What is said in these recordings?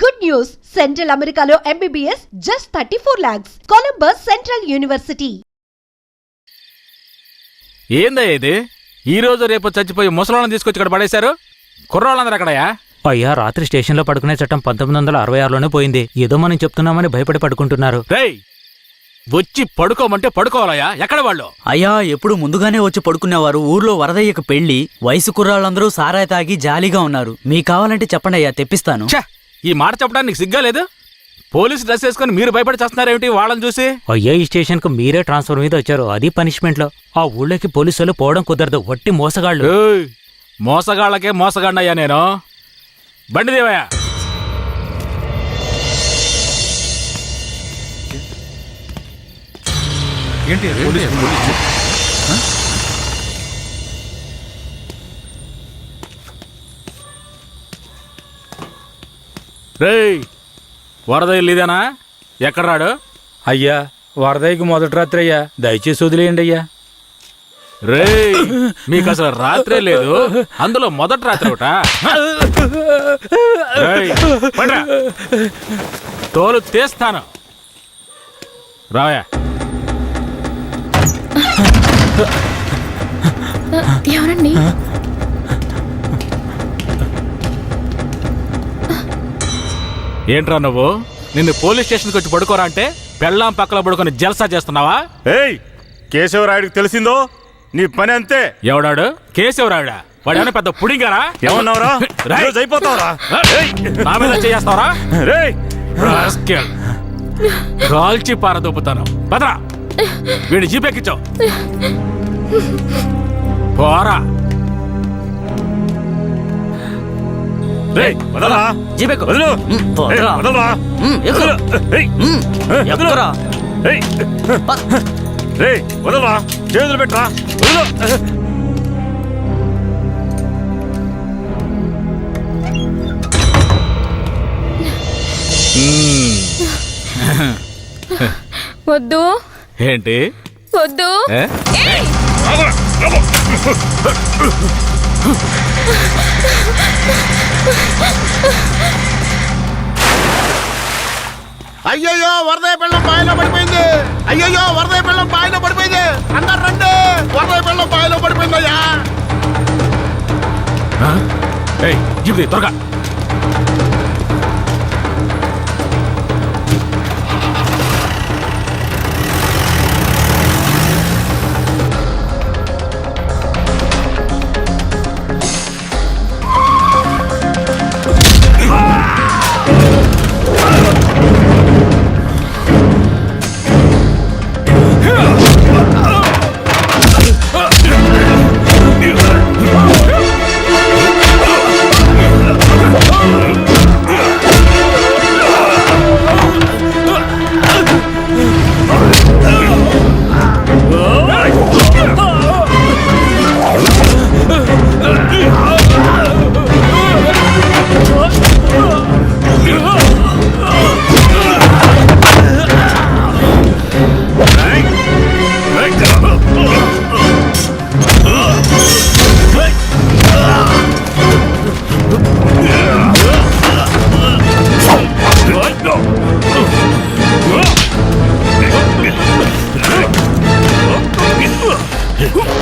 Good news! Central Americano MBBS just 34 lakhs. Columbus Central University. ఏందయ్య ఇది? ఈ రోజు రేపు చచ్చిపోయి ముసలాళ్ళని తీసుకొచ్చి ఇక్కడ పడేశారు? కుర్రాళ్ళందరూ ఎక్కడయా అయ్యా రాత్రి స్టేషన్లో పడుకునే చట్టం పంతొమ్మిది వందల అరవై ఆరులోనే పోయింది. ఏదో మనం చెప్తున్నామని భయపడి పడుకుంటున్నారు. రేయ్ వచ్చి పడుకోమంటే పడుకోవాలయ్యా. ఎక్కడ వాళ్ళు? అయ్యా ఎప్పుడు ముందుగానే వచ్చి పడుకునేవారు. ఊర్లో వరదయ్యకు పెళ్ళి వయసు కుర్రాళ్ళందరూ సారాయి తాగి జాలీగా ఉన్నారు. మీకు కావాలంటే చెప్పండి అయ్యా తెప్పిస్తాను. ఛ! ఈ మాట చెప్పడానికి నీకు సిగ్గా లేదు? పోలీసు డ్రెస్ వేసుకొని మీరు భయపడి చేస్తున్నారేమిటి వాళ్ళని చూసి? అయ్యా ఈ స్టేషన్కు మీరే ట్రాన్స్ఫర్ మీద వచ్చారు. అది పనిష్మెంట్లో. ఆ ఊళ్ళోకి పోలీసులు పోవడం కుదరదు. వట్టి మోసగాళ్ళు. ఏయ్, మోసగాళ్ళకే మోసగాడినయ్యా నేను. బండి దేవయ్యా. రేయ్ వరద ఇల్లు ఇదేనా ఎక్కడ రాడు? అయ్యా వరదయ్యకి మొదటి రాత్రి అయ్యా. దయచేసి వదిలేయండి అయ్యా. రేయ్ మీకు అసలు రాత్రే లేదు. అందులో మొదటి రాత్రి ఒకట. తోలు తీస్తాను. రావయా ఎవరండి? ఏంట్రా నువ్వు? నిన్ను పోలీస్ స్టేషన్కి వచ్చి పడుకోరా అంటే పెళ్ళాం పక్కలో పడుకొని జల్సా చేస్తున్నావా? ఏయ్ కేశవరాయుడికి తెలిసిందో? నీ పని అంతే. ఎవడాడు? కేశవరావిడా వాడేమైనా పెద్ద పుడింగారా? ఏమన్నావురా. ఈరోజు అయిపోతావురా? నా మీద చేస్తావరా కాల్చి పారదొప్పుతాను భద్రా వీడిని జీపెక్కించావు పోరా. జీపెక్కు. వదలు. వదలరా. ఎక్కురా. ఏయ్, రేయ్ వదలరా. చేతులు పెట్టరా. వదలు. వద్దు. ఏంటి? వద్దు! అయ్యయ్యో వరదయ పిల్లం బాయిలో పడిపోయింది. అయ్యయ్యో వరదయ పిల్లం బాయిలో పడిపోయింది. అందరు రండి. వరదయ పిల్లం బాయిలో పడిపోయిందయ్యా. ఏయ్ జీపు త్వరగా.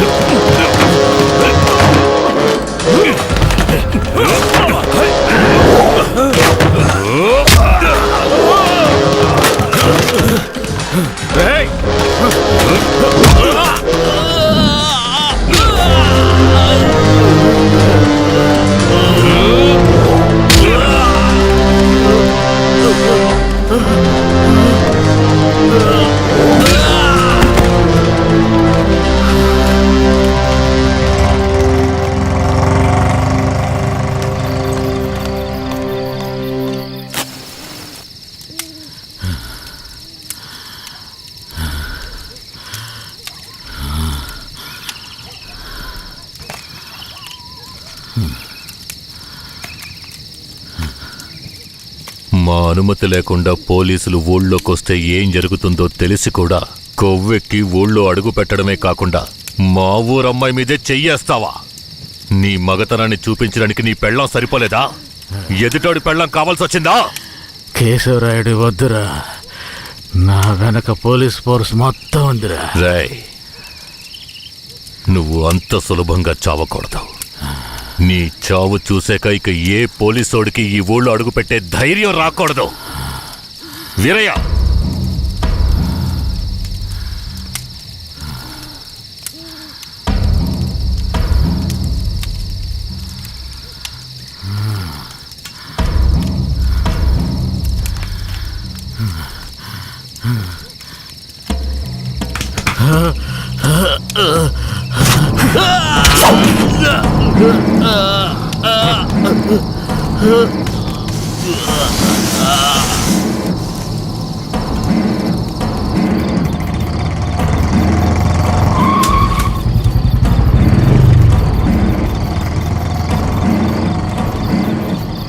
ఏయ్ అనుమతి లేకుండా పోలీసులు ఊళ్ళోకొస్తే ఏం జరుగుతుందో తెలిసి కూడా కొవ్వెక్కి ఊళ్ళో అడుగు పెట్టడమే కాకుండా మా ఊరమ్మాయి మీదే చెయ్యేస్తావా? నీ మగతనాన్ని చూపించడానికి నీ పెళ్ళం సరిపోలేదా? ఎదుటోడి పెళ్ళం కావాల్సొచ్చిందా? కేశవరాయుడు వద్దురా. నా వెనక పోలీస్ ఫోర్స్ మొత్తం ఉందిరా. రాయ్ నువ్వు అంత సులభంగా చావకూడదు. నీ చావు చూసాక ఇక ఏ పోలీసోడికి ఈ ఊళ్ళో అడుగుపెట్టే ధైర్యం రాకూడదు. వీరయ్య!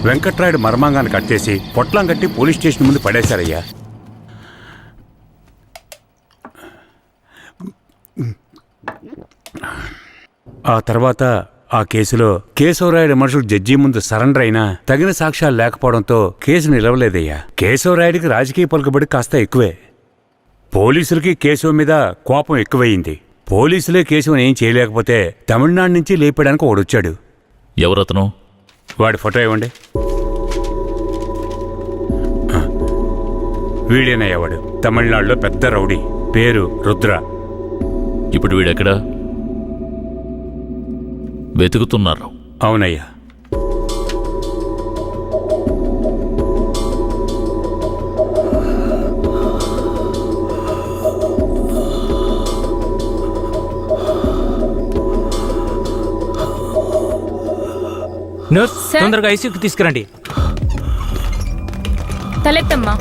వెంకట్రాయుడు మర్మాంగాన్ని కట్టేసి పొట్లం కట్టి పోలీస్ స్టేషన్ ముందు పడేశారయ్యా. ఆ తర్వాత ఆ కేసులో కేశవరాయుడు మనుషులు జడ్జి ముందు సరెండర్ అయినా తగిన సాక్ష్యాలు లేకపోవడంతో కేసు నిలవలేదయ్యా. కేశవరాయుడికి రాజకీయ పలుకుబడి కాస్త ఎక్కువే. పోలీసులకి కేశవ మీద కోపం ఎక్కువయింది పోలీసులే కేశవని ఏం చేయలేకపోతే తమిళనాడు నుంచి లేపడానికి ఒకడొచ్చాడు. ఎవరతను? వాడి ఫోటో ఇవ్వండి. వీడేనయ్యా వాడు తమిళనాడులో పెద్ద రౌడీ. పేరు రుద్ర. ఇప్పుడు వీడెక్కడా? వెతుకుతున్నారు. అవునయ్యా. నర్స్? తొందరగా ఐసీయూకి తీసుకురండి తలెత్తమ్మా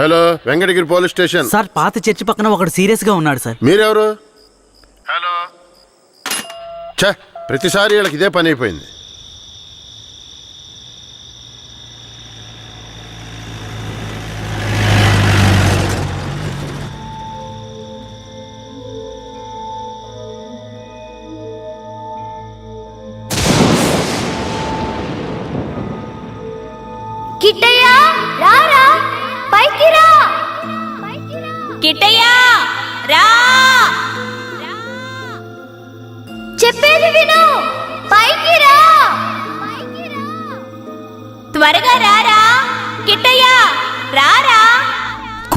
hello Venkatagiri police station. Sir పాత చర్చి పక్కన ఒకడు సీరియస్గా ఉన్నాడు సార్. మీరెవరు? హలో. ఛ ప్రతిసారి వీళ్ళకి ఇదే పని అయిపోయింది.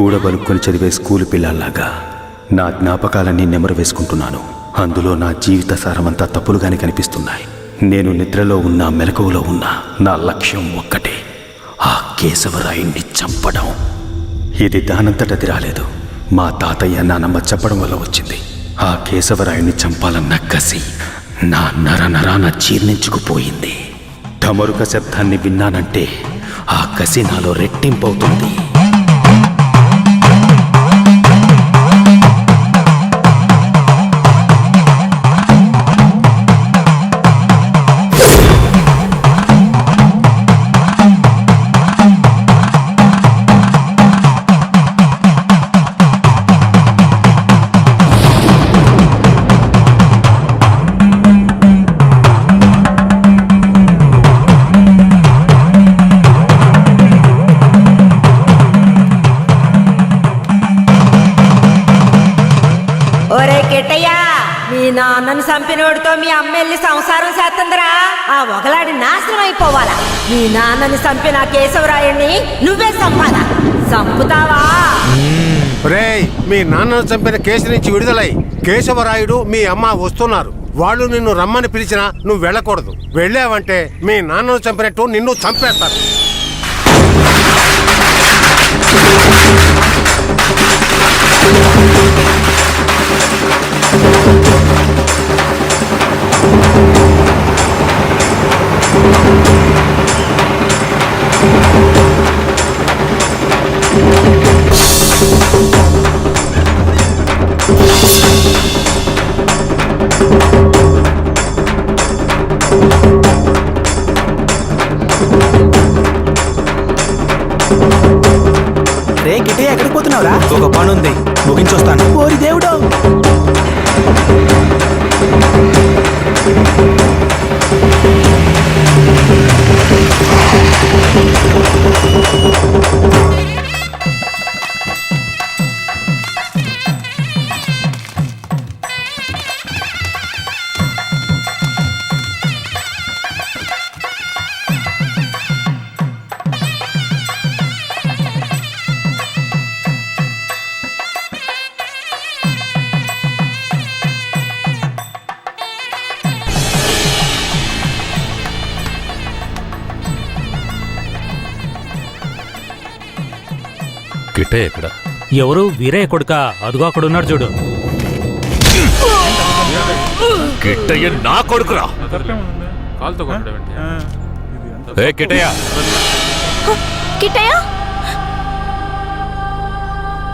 కూడబలుక్కొని చదివే స్కూలు పిల్లల్లాగా నా జ్ఞాపకాలన్నీ నెమరు వేసుకుంటున్నాను అందులో నా జీవిత సారమంతా తప్పులుగానే కనిపిస్తున్నాయి. నేను నిద్రలో ఉన్నా మెలకువలో ఉన్నా నా లక్ష్యం ఒక్కటే. ఆ కేశవరాయుణ్ణి చంపడం. ఇది దానంతటది రాలేదు. మా తాతయ్య నానమ్మ చెప్పడం వల్ల వచ్చింది. ఆ కేశవరాయుణ్ణి చంపాలన్న కసి నా నర నరాన జీర్ణించుకుపోయింది. ధమరుక శబ్దాన్ని విన్నానంటే ఆ కసి నాలో రెట్టింపవుతుంది. నాన్నను చంపినోడితో మీ అమ్మ వెళ్ళి సంసారం చేస్తుందిరా. ఆ ఒకలాడి నాశనం అయిపోవాలా. మీ నాన్నని చంపిన కేశవరాయుణ్ణి నువ్వే చంపాలా. చంపుతావా? రేయ్ మీ నాన్నను చంపిన కేసు నుంచి విడుదలై కేశవరాయుడు మీ అమ్మ వస్తున్నారు. వాళ్ళు నిన్ను రమ్మని పిలిచినా నువ్వు వెళ్ళకూడదు. వెళ్ళావంటే మీ నాన్నను చంపినట్టు నిన్ను చంపేస్తారు. పోతున్నావురా ఒక పనుంది. ముగించొస్తాను. ఓరి దేవుడు. కిట్టయ్య ఎక్కడ ఎవరు? వీరయ్య కొడుక. అదుగో అక్కడ ఉన్నాడు చూడు. కిట్టయ్య నా కొడుకురా. ఏ కిట్టయ్య. కిట్టయ్య?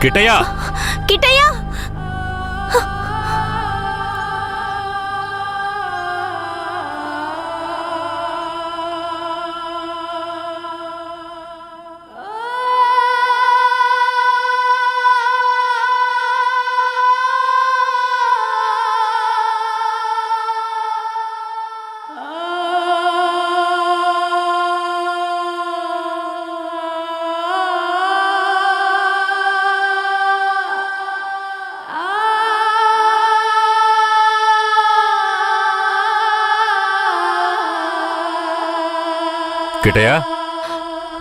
కిట్టయ్య. కిట్టయ్య? కిట్టయ్య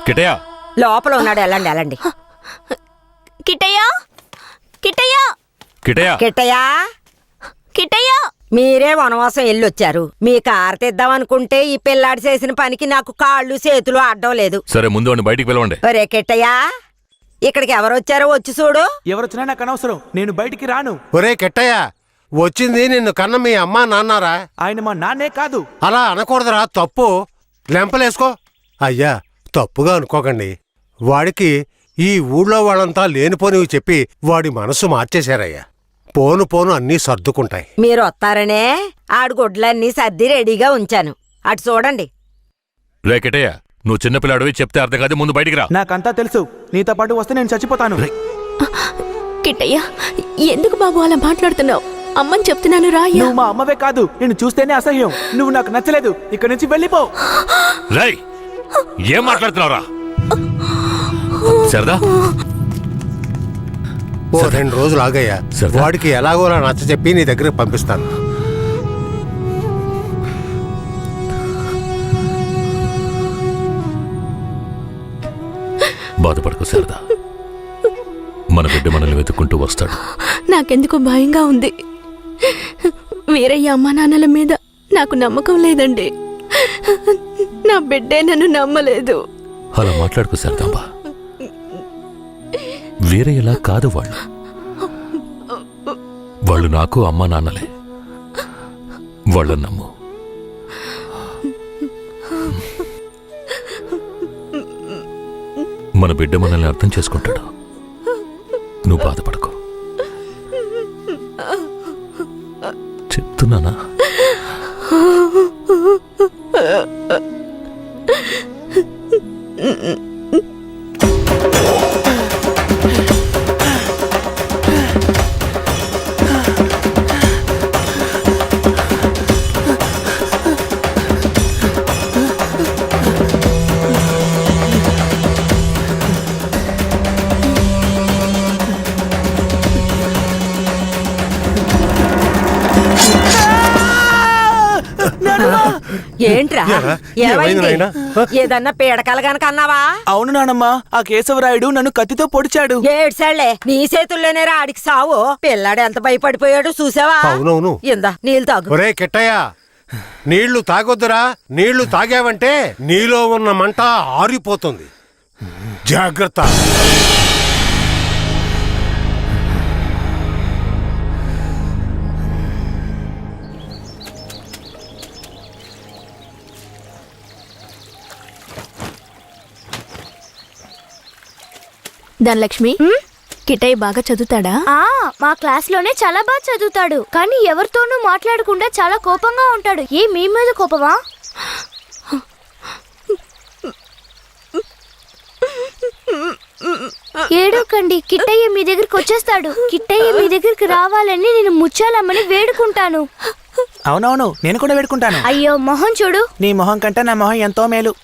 కిట్టయ్య లోపల ఉన్నాడు వెళ్ళండి వెళ్ళండి. కిట్టయ్య కిట్టయ్య కిట్టయ్య కిట్టయ్యా కిట్టయ్య మీరే వనవాసం వెళ్ళొచ్చారు. మీ కారు తెద్దామనుకుంటే ఈ పిల్లాడి చేసిన పనికి నాకు కాళ్ళు చేతులు అడ్డం లేదు. సరే ముందు వాడిని బయటికి పిలవండి. ఒరే కిట్టయ్యా ఇక్కడికి ఎవరు వచ్చారో వచ్చి చూడు. ఎవరొచ్చినా నాకు అనవసరం. నేను బయటికి రాను. ఒరే కెట్టయ్య వచ్చింది నిన్ను కన్న మీ అమ్మా నాన్నారా? ఆయన మా నాన్నే కాదు. అలా అనకూడదురా తప్పు. లెంపలేసుకో. అయ్యా తప్పుగా అనుకోకండి. వాడికి ఈ ఊళ్ళో వాళ్ళంతా లేనిపోనివి చెప్పి వాడి మనసు మార్చేశారయ్యా. పోను పోను అన్నీ సర్దుకుంటాయి. మీరు వస్తారనే? ఆడు గుడ్లన్నీ సర్ది రెడీగా ఉంచాను. అటు చూడండి. రే కిట్టయ్య నువ్వు చిన్నపిల్లాడివి చెప్తే అర్థం కాదు ముందు బయటికి రా. నాకంతా తెలుసు. నీతో పాటు వస్తే నేను చచ్చిపోతాను. కిట్టయ్య ఎందుకు బాబు అలా మాట్లాడుతున్నావు? అమ్మని చెప్తున్నాను రా నువ్వు మా అమ్మవే కాదు నేను చూస్తేనే అసహ్యం. నువ్వు నాకు నచ్చలేదు. ఇక్కడి నుంచి వెళ్ళిపో. రై ఏం మాట్లాడుతున్నావురా? సరదా? ఓ రెండు రోజులు ఆగయ్యా. సరదా. వాడికి ఎలాగోలా నచ్చ చెప్పి నీ దగ్గరికి పంపిస్తాను. బాధపడకు సరదా. మన బిడ్డ మనల్ని వెతుక్కుంటూ వస్తాడు. నాకెందుకో భయంగా ఉంది. వీరయ్య అమ్మా నాన్నల మీద నాకు నమ్మకం లేదండి. నా బిడ్డే నన్ను నమ్మలేదు. అలా మాట్లాడుకు సరదాంబా వేరే ఎలా కాదు వాళ్ళు. వాళ్ళు నాకు అమ్మ నాన్నలే. వాళ్ళ నమ్ము. మన బిడ్డ మనల్ని అర్థం చేసుకుంటాడు. నువ్వు బాధపడకు. ఏంట్రా ఏరా? ఏమైంది? ఏమైంది నాయనా? ఏదన్నా పీడకలు గనక అన్నావా అవును నానమ్మా ఆ కేశవరాయుడు నన్ను కత్తితో పొడిచాడు. ఏడ్సాళ్ళే నీ చేతుల్లోనే ఆడికి సావు. పిల్లాడు ఎంత భయపడిపోయాడో చూసావా? అవునవును. ఇందా నీళ్ళు తాగు. ఒరే కెట్టయ్య నీళ్ళు తాగొద్దురా. నీళ్ళు తాగావంటే నీలో ఉన్న మంట ఆరిపోతుంది. జాగ్రత్త. ధనలక్ష్మి కిట్టయ్య బాగా చదువుతాడా? ఆ మా క్లాస్లోనే చాలా బాగా చదువుతాడు. కానీ ఎవరితోనూ మాట్లాడకుండా చాలా కోపంగా ఉంటాడు. ఏ మీ మీద కోపమా? ఏడోకండి కిట్టయ్య మీ దగ్గరికి వచ్చేస్తాడు. కిట్టయ్య మీ దగ్గరికి రావాలని నేను ముచ్చాలమ్మని వేడుకుంటాను. అవునవును నేను కూడా వేడుకుంటాను. అయ్యో మొహం చూడు. నీ మొహం కంటే నా మొహం ఎంతో మేలు.